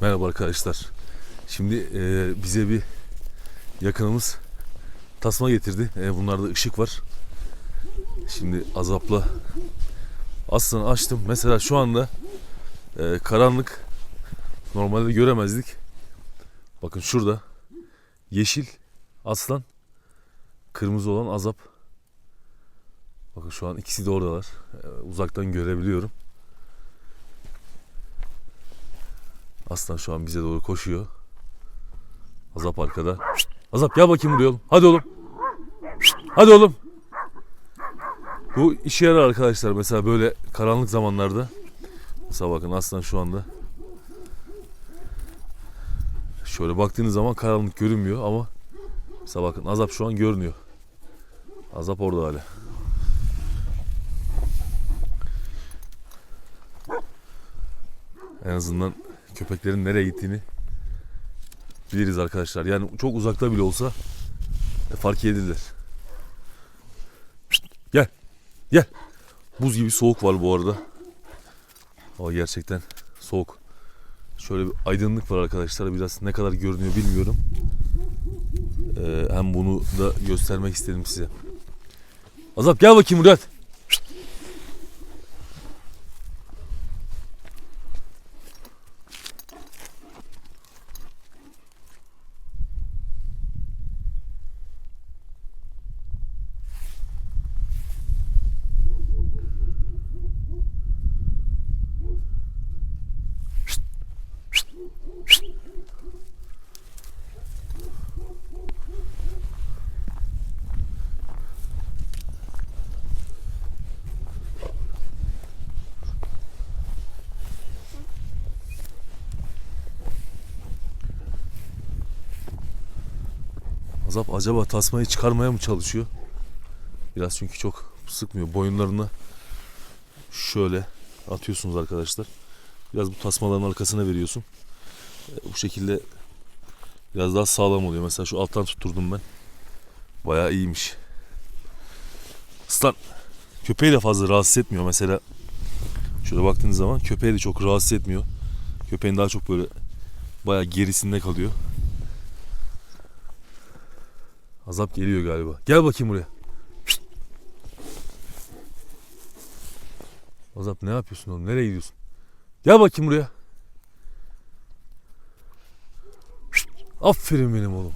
Merhaba arkadaşlar. Şimdi e, bize bir yakınımız tasma getirdi. E, bunlarda ışık var. Şimdi azapla aslında açtım. Mesela şu anda e, karanlık. Normalde göremezdik. Bakın şurada yeşil aslan, kırmızı olan azap. Bakın şu an ikisi de oradalar. E, uzaktan görebiliyorum. Aslan şu an bize doğru koşuyor. Azap arkada. Azap gel bakayım buraya oğlum. Hadi oğlum. Hadi oğlum. Bu işe yarar arkadaşlar. Mesela böyle karanlık zamanlarda. Mesela bakın aslan şu anda. Şöyle baktığınız zaman karanlık görünmüyor ama mesela bakın Azap şu an görünüyor. Azap orada hala. En azından köpeklerin nereye gittiğini biliriz arkadaşlar. Yani çok uzakta bile olsa e, fark edilir. Şşt, gel. Gel. Buz gibi soğuk var bu arada. Ama gerçekten soğuk. Şöyle bir aydınlık var arkadaşlar. Biraz ne kadar görünüyor bilmiyorum. Ee, hem bunu da göstermek istedim size. Azap gel bakayım Murat. Azap acaba tasmayı çıkarmaya mı çalışıyor? Biraz çünkü çok sıkmıyor. Boyunlarına şöyle atıyorsunuz arkadaşlar. Biraz bu tasmaların arkasına veriyorsun. E, bu şekilde biraz daha sağlam oluyor. Mesela şu alttan tutturdum ben. Bayağı iyiymiş. Aslan köpeği de fazla rahatsız etmiyor. Mesela şöyle baktığınız zaman köpeği de çok rahatsız etmiyor. Köpeğin daha çok böyle bayağı gerisinde kalıyor. Azap geliyor galiba. Gel bakayım buraya. Azap ne yapıyorsun oğlum? Nereye gidiyorsun? Gel bakayım buraya. Şşt. Aferin benim oğlum.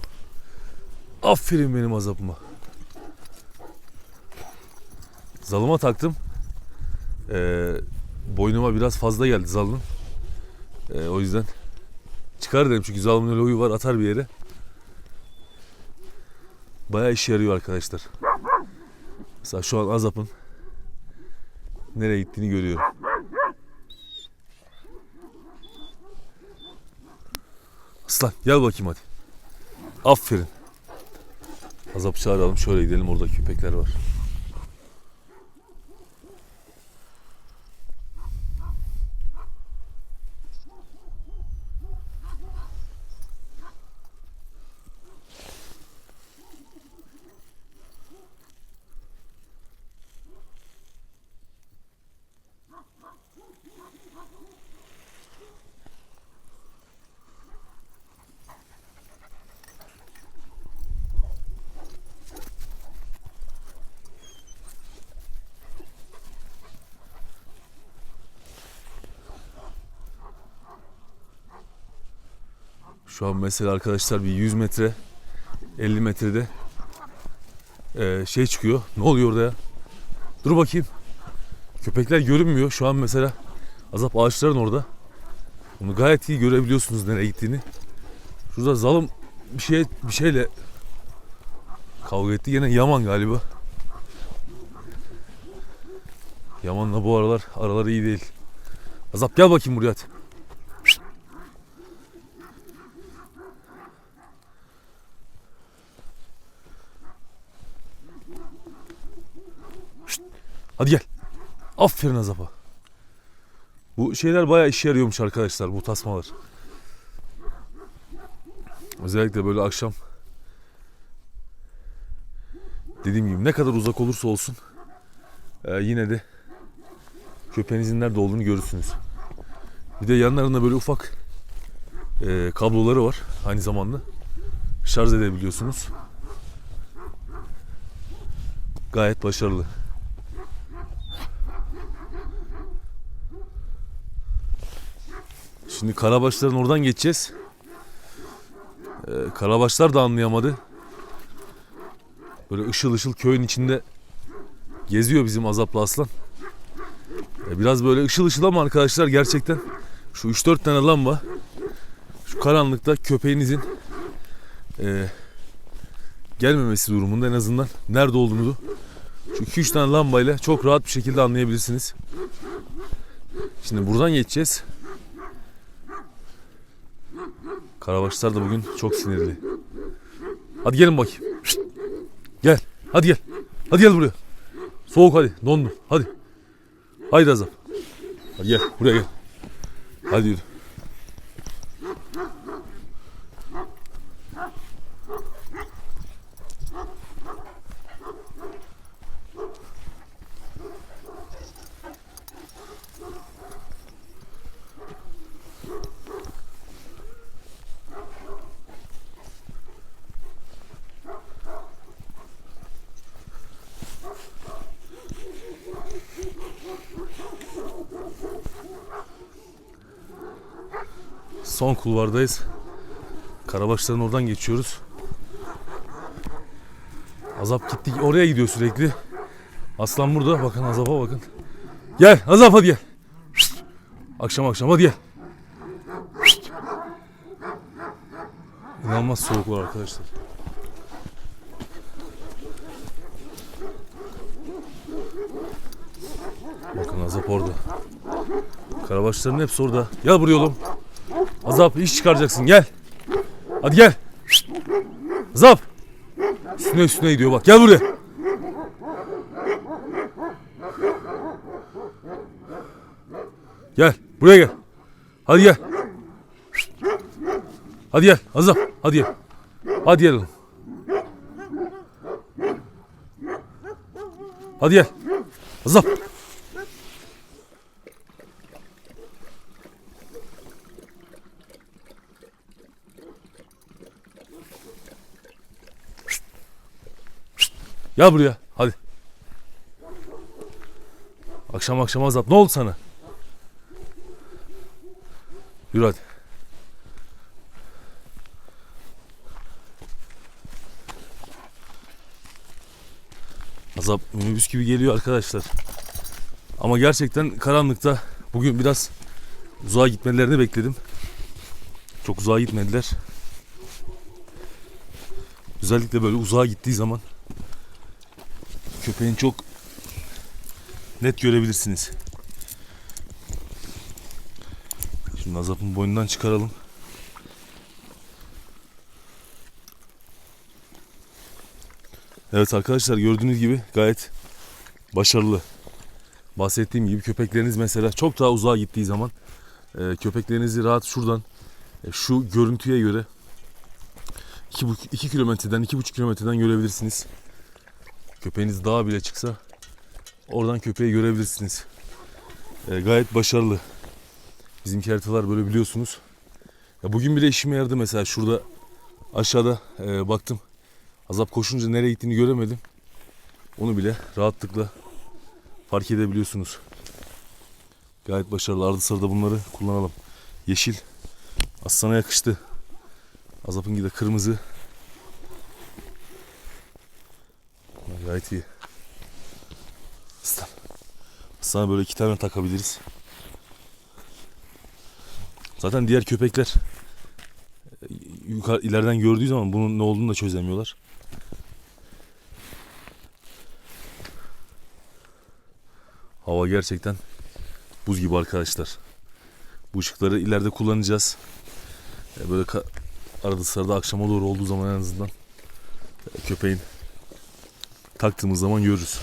Aferin benim azapıma. Zalıma taktım. Ee, boynuma biraz fazla geldi zalım. Ee, o yüzden çıkar dedim çünkü zalımın öyle huyu var atar bir yere. Bayağı işe yarıyor arkadaşlar. Mesela şu an Azap'ın nereye gittiğini görüyorum. Aslan gel bakayım hadi. Aferin. Azap'ı çağıralım şöyle gidelim orada köpekler var. Şu an mesela arkadaşlar bir 100 metre 50 metrede eee, şey çıkıyor. Ne oluyor orada ya? Dur bakayım. Köpekler görünmüyor. Şu an mesela azap ağaçların orada. Bunu gayet iyi görebiliyorsunuz nereye gittiğini. Şurada zalım bir şey bir şeyle kavga etti. Yine Yaman galiba. Yaman'la bu aralar araları iyi değil. Azap gel bakayım buraya hadi. Hadi gel. Aferin Azap'a. Bu şeyler bayağı işe yarıyormuş arkadaşlar bu tasmalar. Özellikle böyle akşam dediğim gibi ne kadar uzak olursa olsun e, yine de köpeğinizin nerede olduğunu görürsünüz. Bir de yanlarında böyle ufak e, kabloları var aynı zamanda. Şarj edebiliyorsunuz. Gayet başarılı. Şimdi Karabaşların oradan geçeceğiz. Ee, Karabaşlar da anlayamadı. Böyle ışıl ışıl köyün içinde geziyor bizim azaplı aslan. Ee, biraz böyle ışıl ışıl ama arkadaşlar gerçekten şu 3-4 tane lamba şu karanlıkta köpeğinizin e, gelmemesi durumunda en azından nerede olduğunu şu 2-3 tane lambayla çok rahat bir şekilde anlayabilirsiniz. Şimdi buradan geçeceğiz. Karabaşlar da bugün çok sinirli. Hadi gelin bakayım. Şşt! Gel. Hadi gel. Hadi gel buraya. Soğuk hadi. Dondum. Hadi. Haydi Azap. Hadi gel. Buraya gel. Hadi yürü. Son kulvardayız. Karabaşların oradan geçiyoruz. Azap gitti. Oraya gidiyor sürekli. Aslan burada. Bakın Azap'a bakın. Gel Azap hadi gel. Şşt! Akşam akşam hadi gel. Şşt! İnanılmaz soğuk var arkadaşlar. Bakın Azap orada. Karabaşların hepsi orada. Gel buraya oğlum. Azap iş çıkaracaksın gel. Hadi gel. Azap. Üstüne üstüne gidiyor bak. Gel buraya. Gel. Buraya gel. Hadi gel. Hadi gel. Azap. Hadi gel. Hadi gel oğlum. Hadi gel. Azap. Gel buraya. Hadi. Akşam akşam azap. Ne oldu sana? Yürü hadi. Azap minibüs gibi geliyor arkadaşlar. Ama gerçekten karanlıkta bugün biraz uzağa gitmelerini bekledim. Çok uzağa gitmediler. Özellikle böyle uzağa gittiği zaman köpeğin çok net görebilirsiniz. Şimdi Azap'ın boynundan çıkaralım. Evet arkadaşlar gördüğünüz gibi gayet başarılı. Bahsettiğim gibi köpekleriniz mesela çok daha uzağa gittiği zaman e, köpeklerinizi rahat şuradan e, şu görüntüye göre 2 kilometreden 2,5 kilometreden görebilirsiniz. Köpeğiniz dağa bile çıksa oradan köpeği görebilirsiniz. E, gayet başarılı. Bizimki haritalar böyle biliyorsunuz. Ya bugün bile işime yaradı mesela şurada aşağıda e, baktım. Azap koşunca nereye gittiğini göremedim. Onu bile rahatlıkla fark edebiliyorsunuz. Gayet başarılı. Ardı sırada bunları kullanalım. Yeşil. Aslana yakıştı. Azap'ınki de kırmızı. Gayet iyi. Aslan. Sana böyle iki tane takabiliriz. Zaten diğer köpekler e, yukarı ileriden gördüğü zaman bunun ne olduğunu da çözemiyorlar. Hava gerçekten buz gibi arkadaşlar. Bu ışıkları ileride kullanacağız. E, Böyle arada sırada akşama doğru olduğu zaman en azından e, köpeğin taktığımız zaman görürüz.